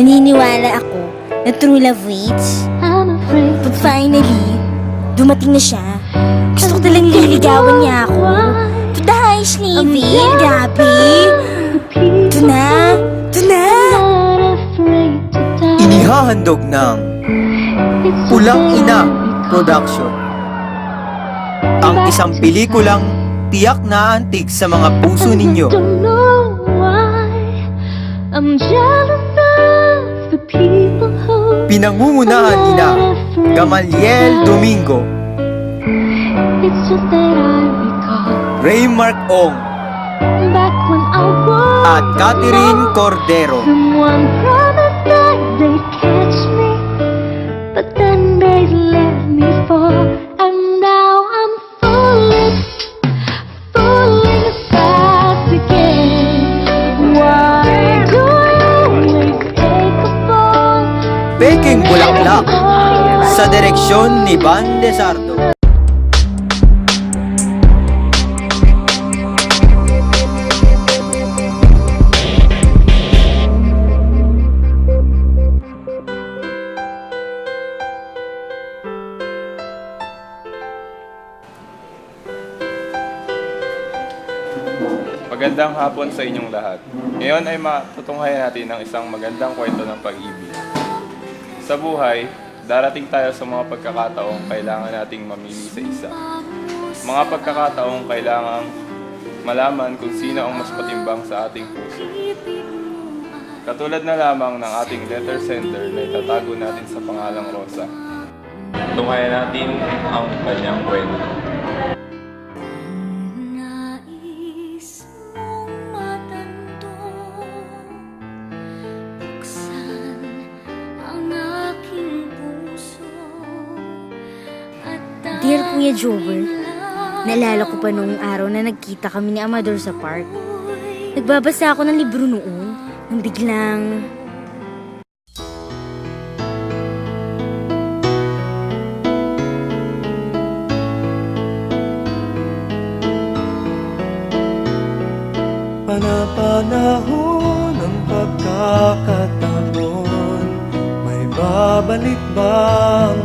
Naniniwala ako na true love waits. I'm afraid But finally, dumating na siya. Gusto ko talang liligawan niya ako. But the highs, Navy. Grabe. Ito na. Ito na. to. Inihahandog ng Pulang Ina Production. Ang isang pelikulang tiyak na antig sa mga puso ninyo. Pinangungunahan ni na Gamaliel Domingo, Ray Mark Ong, at Catherine Cordero. Peking Bulaklak sa direksyon ni Van Desardo. Magandang hapon sa inyong lahat. Ngayon ay matutunghayan natin ang isang magandang kwento ng pag-ibig. Sa buhay, darating tayo sa mga pagkakataong kailangan nating mamili sa isa. Mga pagkakataong kailangan malaman kung sino ang mas patimbang sa ating puso. Katulad na lamang ng ating letter sender na itatago natin sa pangalang Rosa. Tunghayan natin ang kanyang kwento. Kuya Jobert, naalala ko pa noong araw na nagkita kami ni Amador sa park. Nagbabasa ako ng libro noon, nang biglang... Panapanahon ng pagkakataon May babalik bang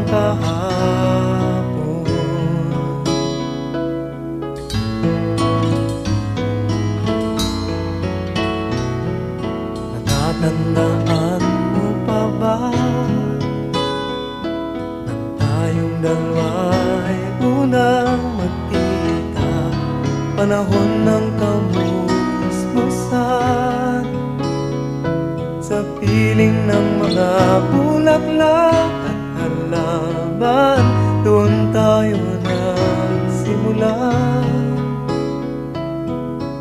piling ng mga bulaklak at halaman Doon tayo nagsimula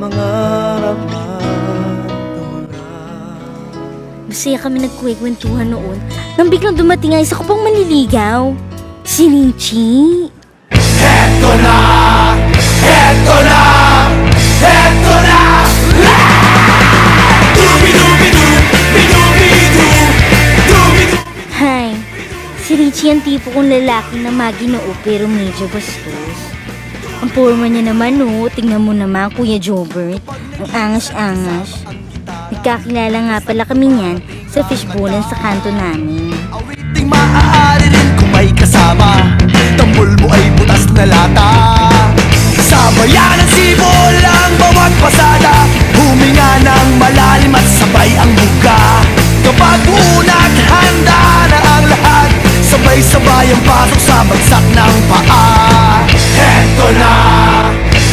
tulad Masaya kami nagkwekwentuhan noon nang biglang dumating ang isa ko pang manliligaw. Si Richie. Tipo kong lalaki na maginoo pero medyo bastos. Ang forma niya naman no, tingnan mo naman Kuya Jobert. Ang angas-angas. Nagkakilala nga pala kami niyan sa fishbowlan sa kanto namin. Awiting maaari rin kung may kasama Tambol mo ay butas na lata Sa bayan ng sibol ang bawat pasada Huminga ng malalim at sabay ang buka Kapag unat handa na Sabay-sabay ang pasok sa bagsak ng paa Heto na!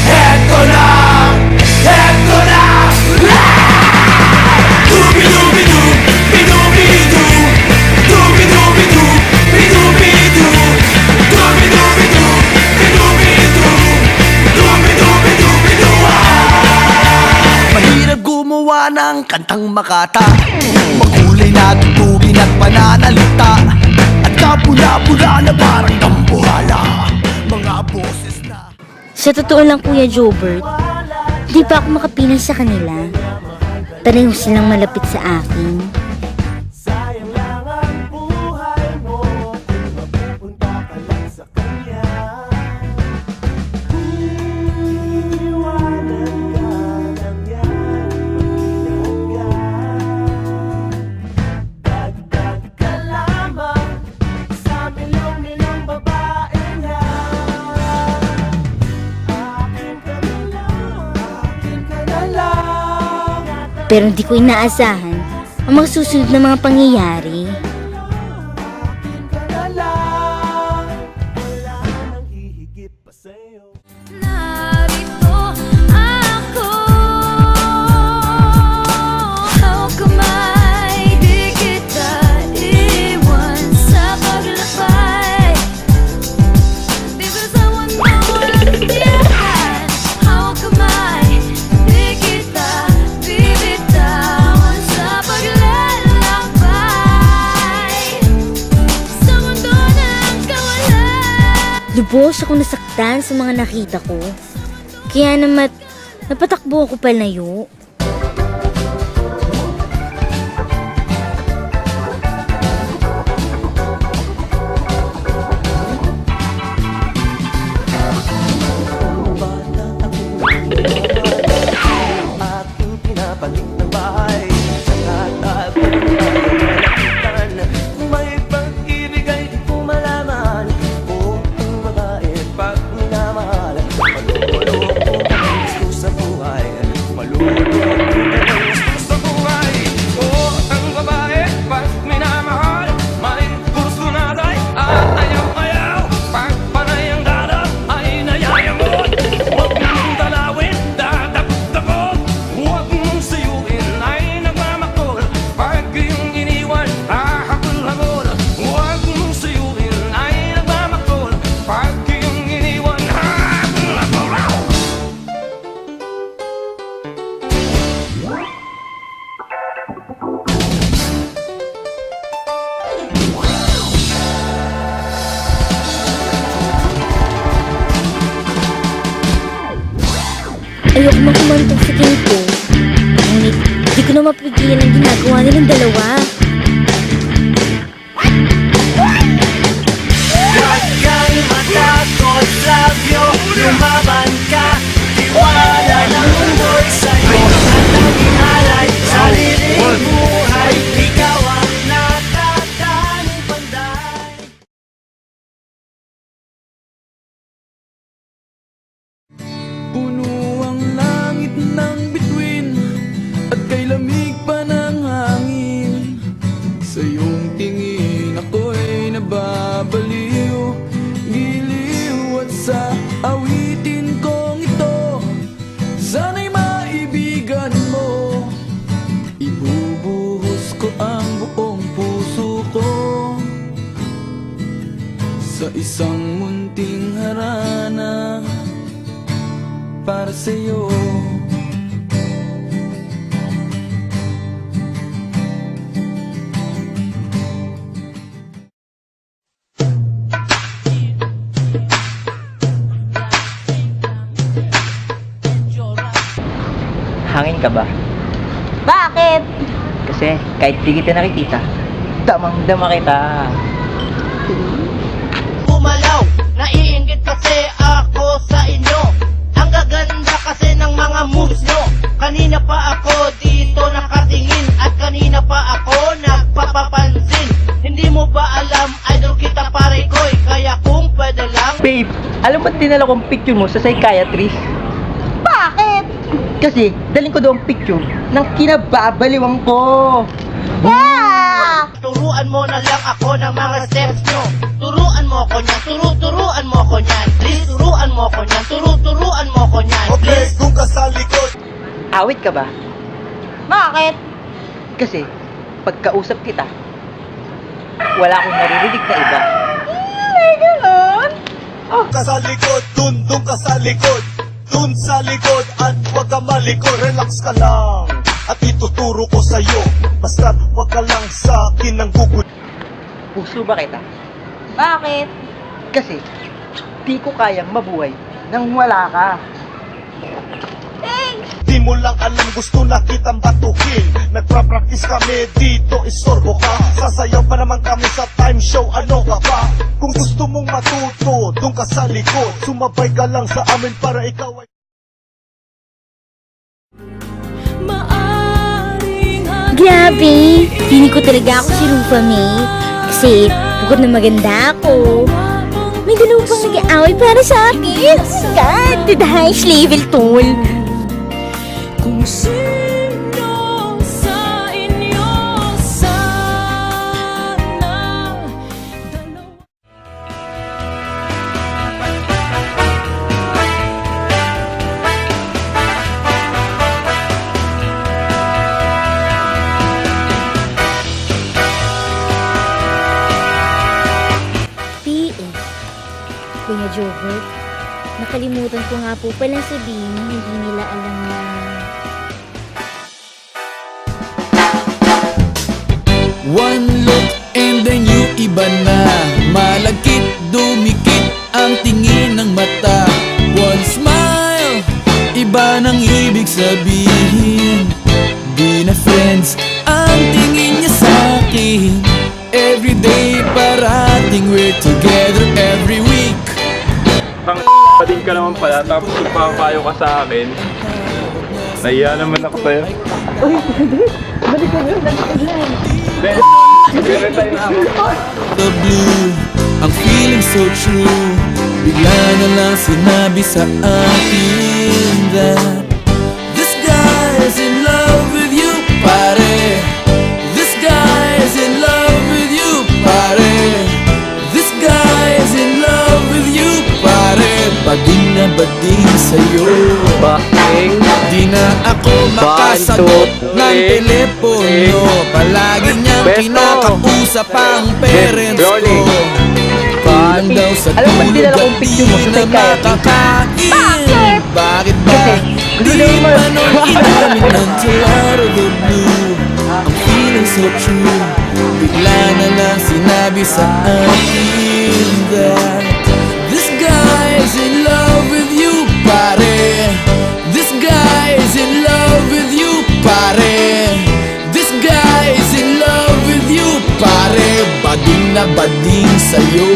Heto na! Heto na! Dubi-dubi-du, bidubi-du Dubi-dubi-du, bidubi-du Dubi-dubi-du, bidubi-du Dubi-dubi-du-bidu Mahirap gumawa ng kantang makata Makulay na tutugin at pananalita Sa totoo lang Kuya Jobert, di pa ako makapinan sa kanila. Pareho silang malapit sa akin. Pero hindi ko inaasahan ang mga susunod na mga pangyayari. Lubos akong nasaktan sa mga nakita ko. Kaya naman, napatakbo ako palayo. Sa isang munting harana para sa'yo Hangin ka ba? Bakit? Kasi kahit di kita nakikita, damang-dama kita. Kasi ako sa inyo Ang gaganda kasi ng mga moves nyo Kanina pa ako dito nakatingin At kanina pa ako nagpapapansin Hindi mo ba alam, idol kita pare koy Kaya kung pwede lang Babe, alam mo dinala kong picture mo sa psychiatrist? Bakit? Kasi daling ko doon picture ng kinababaliwang ko. Ah! Turuan mo na lang ako ng mga steps nyo. Turuan mo ko niyan, turu-turuan mo ko niyan. Please, turuan mo ko niyan, turu-turuan mo ko niyan. Please, kung ka sa likod. Awit ka ba? Bakit? Kasi pagkausap kita, wala akong naririnig na iba. ka sa likod, dun, dun ka sa likod. Dun sa likod at huwag ka malikod. Relax ka lang at ituturo ko sa'yo Basta huwag ka lang sa akin ng gugul Puso ba kita? Bakit? Kasi di ko kayang mabuhay nang wala ka. Di mo lang alam gusto na kitang batuhin Nagpra-practice kami dito, isorbo ka Sasayaw pa naman kami sa time show, ano ka ba? Kung gusto mong matuto, dun ka sa likod Sumabay ka lang sa amin para ikaw ay Grabe! Feeling ko talaga ako si Rufa May. Kasi, bukod na maganda ako, may dalawa pang nag-aaway para sa akin. God! To the highest level, tol. Kung sino ko nga po palang sabihin na hindi nila alam na... One look and then you iba na. Malagkit, dumikit ang tingin ng mata. One smile, iba nang ibig sabihin. Di na friends ang tingin niya sa akin. Everyday parating we're naman pala, tapos nagpapayo ka sa akin. Nahiya naman ako sa'yo. Uy, balik ka na, balik ka na. the blue Ang feeling so true Bigla na lang sinabi sa akin that This guy's in love with you, pare Bading na bading sa'yo. Baking. Di na ako makasagot ng telepono. Palagi niyang Besto. kinakausap ang parents ko. Kulang daw sa Alam mo, tulog. dinala at kong di picture mo sa na Kaya. makakain. Bakit? Ba? Di pa nung inamin out of the blue Ang feeling so true. Bigla na lang sinabi sa akin that na bading sa'yo